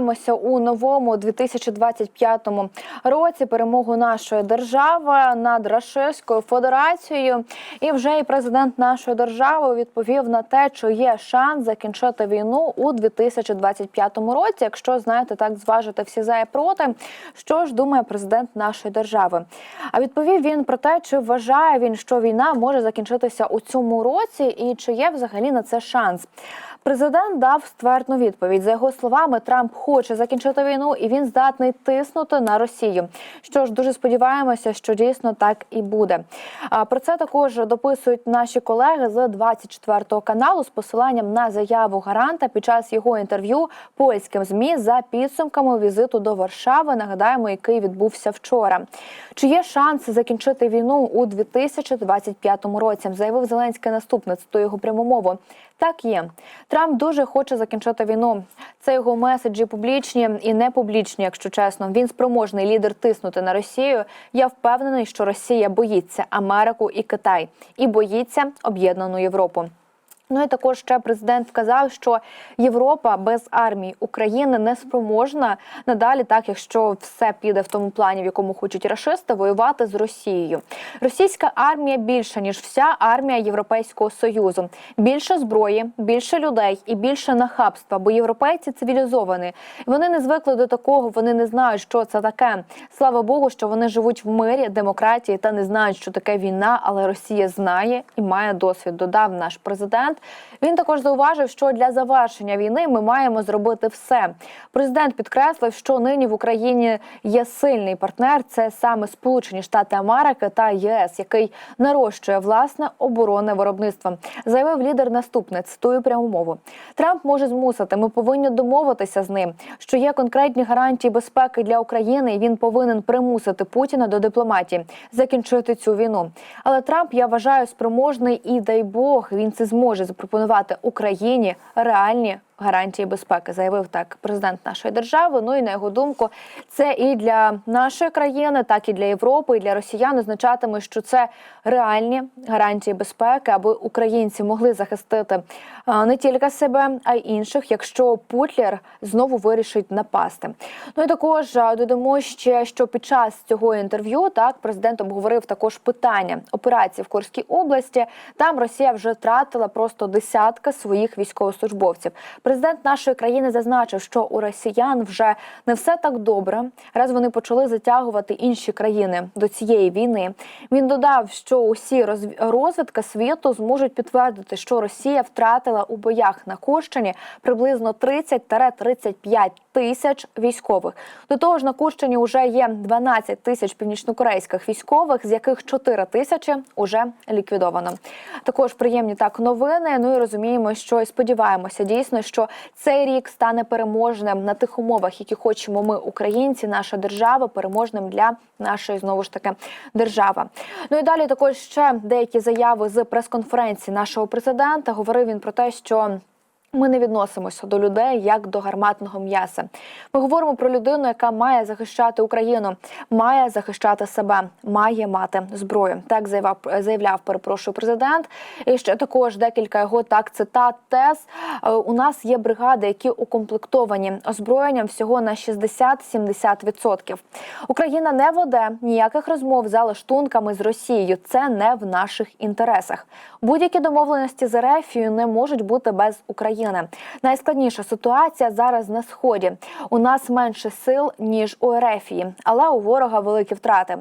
Сподіваємося у новому 2025 році перемогу нашої держави над Рашистською Федерацією. І вже і президент нашої держави відповів на те, що є шанс закінчити війну у 2025 році. Якщо знаєте, так зважити всі за і проти, що ж думає президент нашої держави? А відповів він про те, чи вважає він, що війна може закінчитися у цьому році, і чи є взагалі на це шанс. Президент дав ствердну відповідь. За його словами, Трамп хоче закінчити війну, і він здатний тиснути на Росію. Що ж, дуже сподіваємося, що дійсно так і буде. Про це також дописують наші колеги з 24 каналу з посиланням на заяву гаранта під час його інтерв'ю польським змі за підсумками візиту до Варшави. Нагадаємо, який відбувся вчора. Чи є шанс закінчити війну у 2025 році? Заявив Зеленський наступне цитую його пряму мову. Так є. Трамп дуже хоче закінчити війну. Це його меседжі публічні і не публічні, якщо чесно. Він спроможний лідер тиснути на Росію. Я впевнений, що Росія боїться Америку і Китай і боїться об'єднану Європу. Ну і також ще президент вказав, що Європа без армії України не спроможна надалі, так якщо все піде в тому плані, в якому хочуть рашисти, воювати з Росією. Російська армія більша ніж вся армія Європейського союзу. Більше зброї, більше людей і більше нахабства. Бо європейці цивілізовані. Вони не звикли до такого. Вони не знають, що це таке. Слава Богу, що вони живуть в мирі, демократії та не знають, що таке війна, але Росія знає і має досвід. Додав наш президент. Він також зауважив, що для завершення війни ми маємо зробити все. Президент підкреслив, що нині в Україні є сильний партнер. Це саме Сполучені Штати Америки та ЄС, який нарощує власне оборонне виробництво. Заявив лідер наступне. Цитую пряму мову. Трамп може змусити. Ми повинні домовитися з ним, що є конкретні гарантії безпеки для України, і він повинен примусити Путіна до дипломатії, закінчити цю війну. Але Трамп я вважаю спроможний і дай Бог він це зможе запропонувати Україні реальні гарантії безпеки, заявив так президент нашої держави. Ну і на його думку, це і для нашої країни, так і для Європи, і для росіян означатиме, що це реальні гарантії безпеки, аби українці могли захистити не тільки себе, а й інших, якщо Путлер знову вирішить напасти. Ну і також додамо ще, що під час цього інтерв'ю так президент обговорив також питання операції в Курській області. Там Росія вже втратила просто десятка своїх військовослужбовців. Президент нашої країни зазначив, що у росіян вже не все так добре, раз вони почали затягувати інші країни до цієї війни. Він додав, що усі розв- розвідки світу зможуть підтвердити, що Росія втратила у боях на Курщині приблизно 30-35 тисяч військових. До того ж, на Курщині вже є 12 тисяч північнокорейських військових, з яких 4 тисячі уже ліквідовано. Також приємні так новини. Ну і розуміємо, що і сподіваємося дійсно, що цей рік стане переможним на тих умовах, які хочемо ми, українці, наша держава, переможним для нашої знову ж таки держави. Ну і далі також ще деякі заяви з прес-конференції нашого президента. Говорив він про те, що. Ми не відносимося до людей як до гарматного м'яса. Ми говоримо про людину, яка має захищати Україну, має захищати себе, має мати зброю. Так заявав заявляв, перепрошую президент. І ще також декілька його так цитат. Тез Е, у нас є бригади, які укомплектовані озброєнням всього на 60-70%. Україна не веде ніяких розмов за лаштунками з Росією. Це не в наших інтересах. Будь-які домовленості з Ерефією не можуть бути без України. Найскладніша ситуація зараз на сході. У нас менше сил ніж у Ерефії, але у ворога великі втрати.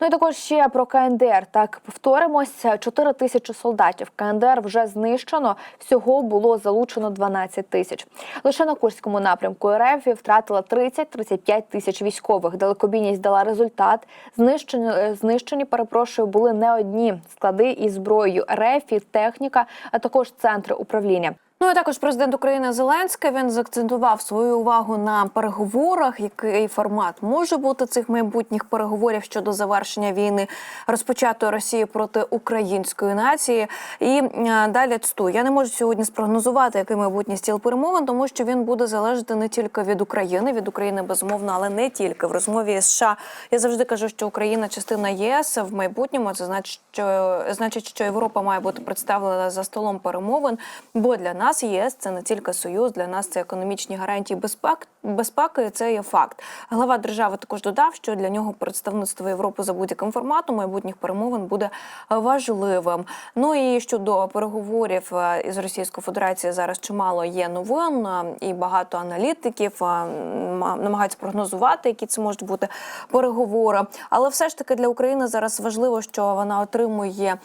Ну і також ще про КНДР. Так повторимось, 4 тисячі солдатів. КНДР вже знищено. Всього було залучено 12 тисяч. Лише на Курському напрямку РФ втратила 30-35 тисяч військових. Далекобійність дала результат. Знищені, е, знищені, перепрошую, були не одні склади із зброєю РФ, техніка, а також центри управління. Ну і також президент України Зеленський він заакцентував свою увагу на переговорах, який формат може бути цих майбутніх переговорів щодо завершення війни розпочатої Росії проти української нації. І е, далі цитую, я не можу сьогодні спрогнозувати, який майбутній стіл перемовин, тому що він буде залежати не тільки від України, від України безумовно, але не тільки в розмові з США. Я завжди кажу, що Україна частина ЄС в майбутньому. Це значить, що значить, що Європа має бути представлена за столом перемовин, бо для нас нас ЄС це не тільки союз, для нас це економічні гарантії безпеки. Безпеки це є факт. Глава держави також додав, що для нього представництво Європи за будь-яким форматом майбутніх перемовин буде важливим. Ну і щодо переговорів е, із Російською Федерацією зараз чимало є новин, е, і багато аналітиків е, намагаються прогнозувати, які це можуть бути переговори. Але все ж таки для України зараз важливо, що вона отримує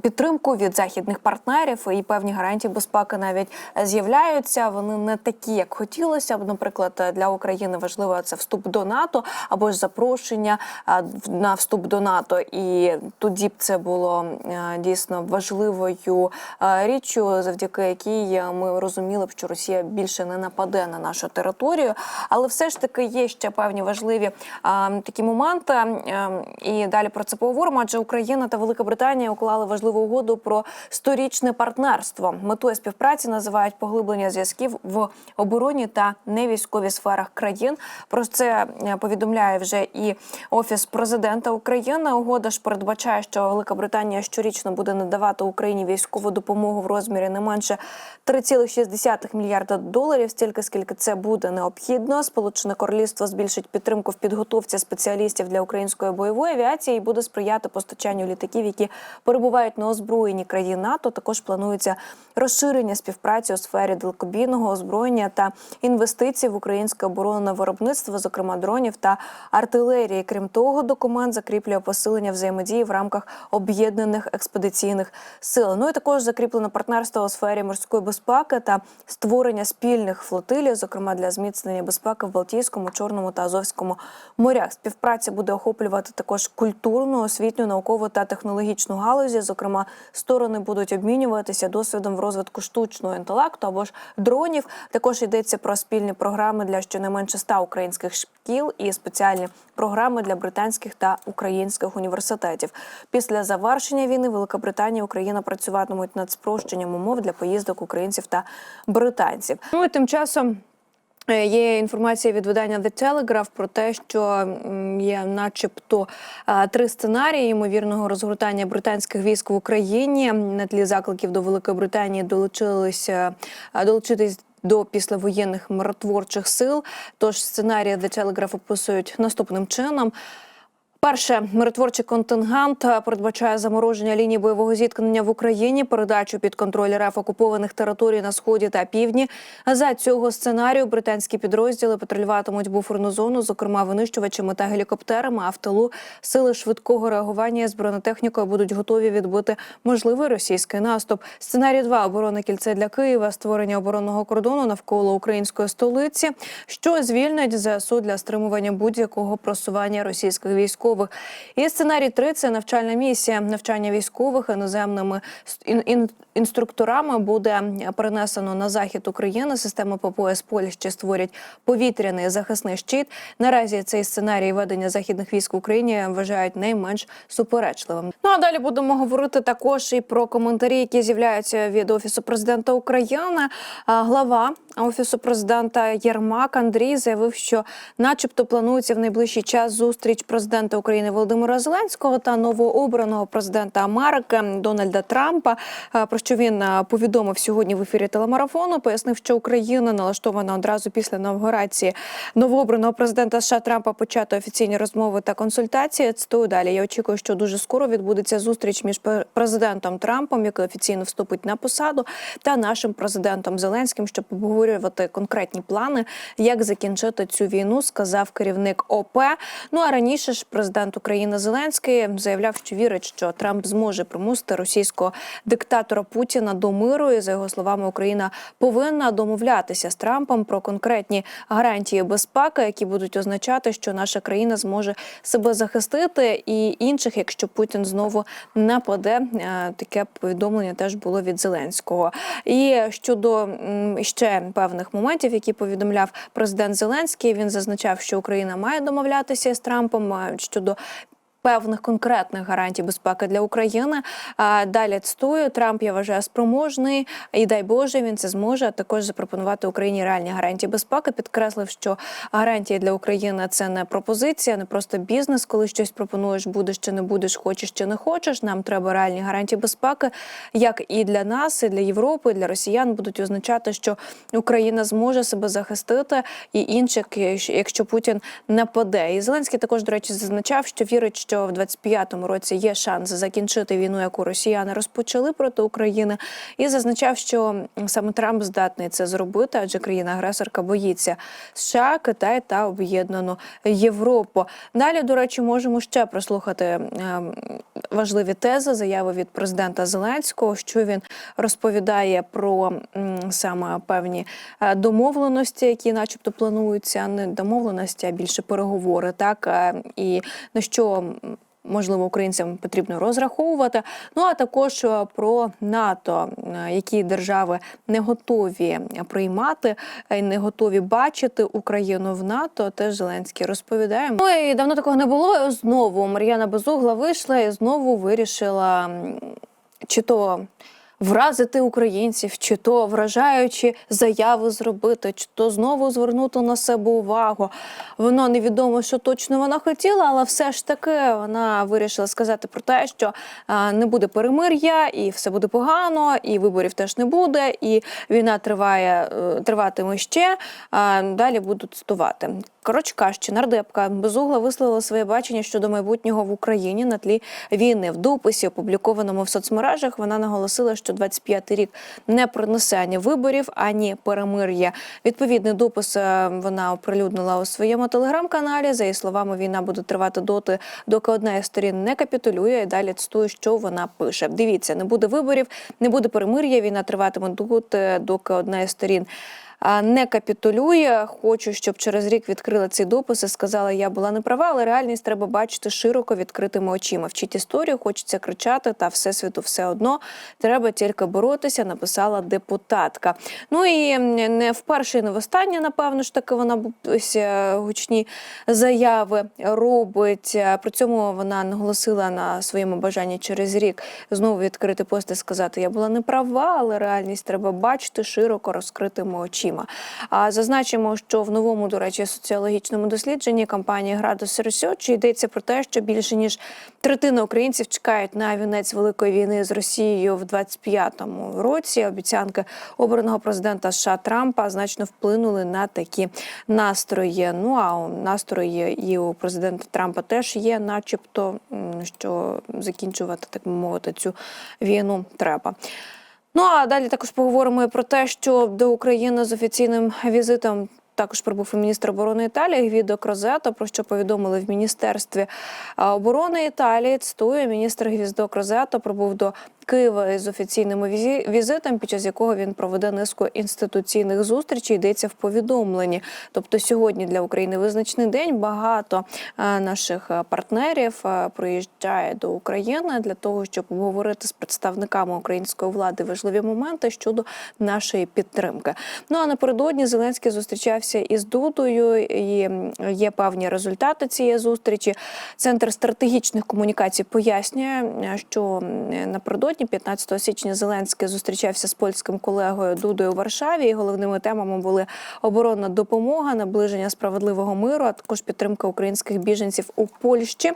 підтримку від західних партнерів і певні гарантії безпеки навіть з'являються. Вони не такі, як хотілося б. Наприклад, для України важливо це вступ до НАТО або ж запрошення в- на вступ до НАТО. І тоді б це було е, дійсно важливою е, річчю, завдяки якій ми розуміли б, що Росія більше не нападе на нашу територію. Але все ж таки є ще певні важливі такі моменти. е, І далі про це поговоримо. Адже Україна та Велика Британія уклали важливу угоду про сторічне партнерство. Метою співпраці називають поглиблення зв'язків в оборонні та невійськовій сферах країн. Про це е, повідомляє вже і офіс президента України. Угода ж передбачає, що Велика Британія щорічно буде надавати Україні військову допомогу в розмірі не менше 3,6 мільярда доларів. Стільки скільки це буде необхідно. Сполучене Королівство збільшить підтримку в підготовці спеціалістів для української бойової авіації і буде сприяти постачанню літаків, які перебувають на озброєнні країн НАТО. Також планується розширення співпраці у сфері далекобійного озброєння та інвестицій в українське оборонне виробництво, зокрема дронів та артилерії. Крім того, документ закріплює посилення взаємодії в рамках об'єднаних експедиційних сил. Ну і також закріплено партнерство у сфері морської безпеки та створення спільних флотилів, зокрема для зміцнення безпеки в Балтійському, Чорному та Азовському морях. Співпраця буде охоплювати також культурну, освітню, наукову та технологічну галузі. Зокрема, сторони будуть обмінюватися досвідом в розвитку штучного інтелекту або ж дронів. Також йдеться про спільні програми для щонайменше 100 українських шкіл і спеціальні програми для британських та українських університетів. Після завершення війни Велика Британія і Україна працюватимуть над спрощенням умов для поїздок українців та британців. Ну і тим часом. Е, Є інформація від видання The Telegraph про те, що є, начебто, три сценарії ймовірного розгортання британських військ в Україні на тлі закликів до Великої Британії долучилися долучитись. До післявоєнних миротворчих сил, тож сценарії The Telegraph описують наступним чином. Перше миротворчий контингент е, передбачає замороження лінії бойового зіткнення в Україні, передачу під контроль РФ окупованих територій на сході та півдні. За цього сценарію британські підрозділи патрулюватимуть буферну зону, зокрема винищувачами та гелікоптерами. А в тилу сили швидкого реагування з бронетехнікою будуть готові відбити можливий російський наступ. Сценарій 2 – оборонне кільце для Києва, створення оборонного кордону навколо української столиці, що звільнить ЗСУ для стримування будь-якого просування російських військових. І сценарій 3 – це навчальна місія. Навчання військових іноземними ін- ін- інструкторами буде перенесено на захід України. Системи ППО з Польщі створять повітряний захисний щит. Наразі цей сценарій ведення західних військ в Україні вважають найменш суперечливим. Ну а далі будемо говорити також і про коментарі, які з'являються від офісу президента України. Глава офісу президента Єрмак Андрій заявив, що, начебто, планується в найближчий час зустріч президента України Володимира Зеленського та новообраного президента Америки Дональда Трампа. Про що він повідомив сьогодні в ефірі телемарафону. Пояснив, що Україна налаштована одразу після інавгурації новообраного президента США Трампа почати офіційні розмови та консультації. Цитую далі. Я очікую, що дуже скоро відбудеться зустріч між президентом Трампом, який офіційно вступить на посаду, та нашим президентом Зеленським, щоб обговорювати конкретні плани, як закінчити цю війну, сказав керівник ОП. Ну а раніше ж президент України Зеленський заявляв, що вірить, що Трамп зможе примусити російського диктатора Путіна до миру. І за його словами, Україна повинна домовлятися з Трампом про конкретні гарантії безпеки, які будуть означати, що наша країна зможе себе захистити, і інших, якщо Путін знову нападе. Е, Таке повідомлення теж було від Зеленського. І щодо ще певних моментів, які повідомляв президент Зеленський, він зазначав, що Україна має домовлятися з Трампом е, щодо певних конкретних гарантій безпеки для України. Далі цитую, Трамп я вважаю спроможний, і дай Боже, він це зможе. Також запропонувати Україні реальні гарантії безпеки. Підкреслив, що гарантії для України це не пропозиція, не просто бізнес, коли щось пропонуєш, будеш чи не будеш, хочеш чи не хочеш. Нам треба реальні гарантії безпеки, як і для нас, і для Європи, і для росіян будуть означати, що Україна зможе себе захистити, і інших, якщо Путін нападе. І Зеленський також, до речі, зазначав, що вірить, що в 25-му році є шанс закінчити війну, яку росіяни розпочали проти України, і зазначав, що саме Трамп здатний це зробити, адже країна-агресорка боїться США, Китай та Об'єднану Європу. Далі, до речі, можемо ще прослухати ем, важливі тези, заяви від президента Зеленського, що він розповідає про саме певні е, домовленості, які, начебто, плануються, не домовленості, а більше переговори, так е, і на що. Можливо, українцям потрібно розраховувати. Ну а також е, про НАТО, е, які держави не готові приймати, е, не готові бачити Україну в НАТО. Теж Зеленський розповідає. Ну і давно такого не було. Знову Мар'яна Безугла вийшла і знову вирішила чи то вразити українців, чи то вражаючи заяви зробити, чи то знову звернути на себе увагу. Воно невідомо, що точно вона хотіла, але все ж таки вона вирішила сказати про те, що не буде перемир'я, і все буде погано, і виборів теж не буде, і війна триває, е, триватиме ще. Далі буду цитувати. Кажучи, нардепка безугла висловила своє бачення щодо майбутнього в Україні на тлі війни. В дописі, опублікованому в соцмережах, вона наголосила, що 25-й рік не принесе ані виборів, ані перемир'я. Відповідний допис е, вона оприлюднила у своєму телеграм-каналі. За її словами, війна буде тривати доти, доки одна із сторін не капітулює. І далі цитую, що вона пише. Дивіться, не буде виборів, не буде перемир'я. Війна триватиме доти, доки одна із сторін. Не капітулює. Хочу, щоб через рік відкрила ці дописи. Сказала, я була не права, але реальність треба бачити широко відкритими очима. Вчить історію, хочеться кричати, та всесвіту все одно. Треба тільки боротися. Написала депутатка. Ну і не вперше, і не востаннє, напевно ж таки вона ось е, гучні заяви робить. Е, При цьому вона наголосила на своєму бажанні через рік знову відкрити пост і сказати: Я була не права, але реальність треба бачити широко розкритими очима. А зазначимо, що в новому, до речі, соціологічному дослідженні компанії Градус Research йдеться про те, що більше ніж третина українців чекають на вінець великої війни з Росією в 25-му році. Обіцянки обраного президента США Трампа значно вплинули на такі настрої. Ну а настрої і у президента Трампа теж є, начебто, що закінчувати, так би мовити, цю війну треба. Ну а далі також поговоримо і про те, що до України з офіційним візитом. Також прибув і міністр оборони Італії Гвідо Крозето, про що повідомили в міністерстві оборони Італії. Цитую, міністр Гвіздо Крозето прибув до Києва із офіційним візитом, під час якого він проведе низку інституційних зустрічей. Йдеться в повідомленні. Тобто сьогодні для України визначний день. Багато е, наших е, партнерів е, приїжджає до України для того, щоб обговорити з представниками української влади важливі моменти щодо нашої підтримки. Ну а напередодні Зеленський зустрічався із Дудою, і є певні результати цієї зустрічі. Центр стратегічних комунікацій пояснює, що м, напередодні, 15 січня, Зеленський зустрічався з польським колегою Дудою у Варшаві. І головними темами були оборонна допомога, наближення справедливого миру, а також підтримка українських біженців у Польщі.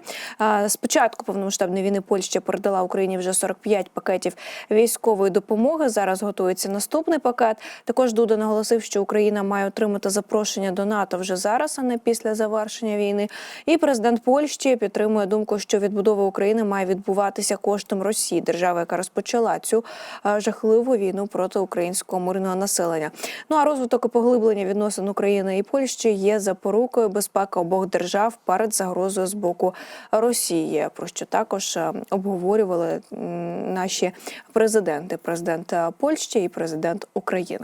Спочатку повномасштабної війни Польща передала Україні вже 45 пакетів військової допомоги. Зараз готується наступний пакет. Також Дуда наголосив, що Україна має отримати запрошення до НАТО вже зараз, а не після завершення війни. І президент Польщі підтримує думку, що відбудова України має відбуватися коштом Росії, держави, яка розпочала цю е, жахливу війну проти українського мирного населення. Ну а розвиток і поглиблення відносин України і Польщі є запорукою безпеки обох держав перед загрозою з боку Росії, про що також е, обговорювали наші президенти: президент е, Польщі і президент України.